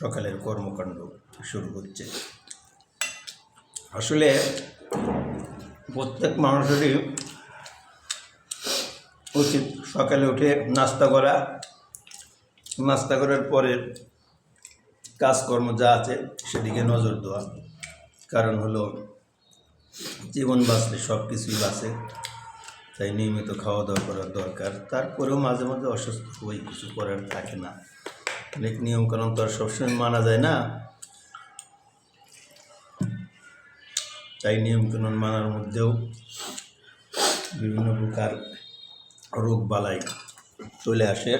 সকালের কর্মকাণ্ড শুরু হচ্ছে। আসলে প্রত্যেক মানুষেরই উচিত। সকালে উঠে নাস্তা করা। নাস্তা করার পরে কাজকর্ম যা আছে সেদিকে নজর দেওয়া। কারণ হলো জীবন বাঁচলে সব কিছুই বাঁচে। তাই নিয়মিত খাওয়া দাওয়া করার দরকার। তারপরেও মাঝে মাঝে অসুস্থ হয়ে কিছু করার থাকে না। অনেক নিয়মকানুন তো আর সবসময় মানা যায় না। তাই নিয়মকানুন মানার মধ্যেও বিভিন্ন প্রকার রোগ বালাই চলে আসে।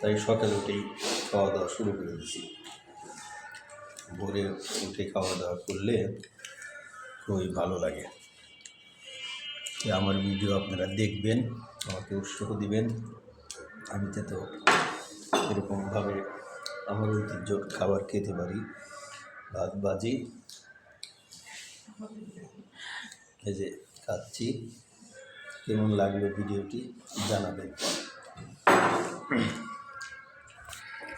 তাই সকালে উঠেই খাওয়া দাওয়া শুরু করে দিছি ভোরে উঠে খাওয়া দাওয়া করলে খুবই ভালো লাগে। আমার ভিডিও আপনারা দেখবেন, আমাকে উৎসাহ দিবেন। আমি তো এরকমভাবে আমার ঐতিহ্য খাবার খেতে পারি। ভাত বাজি এই যে খাচ্ছি কেমন লাগল ভিডিওটি জানাবেন।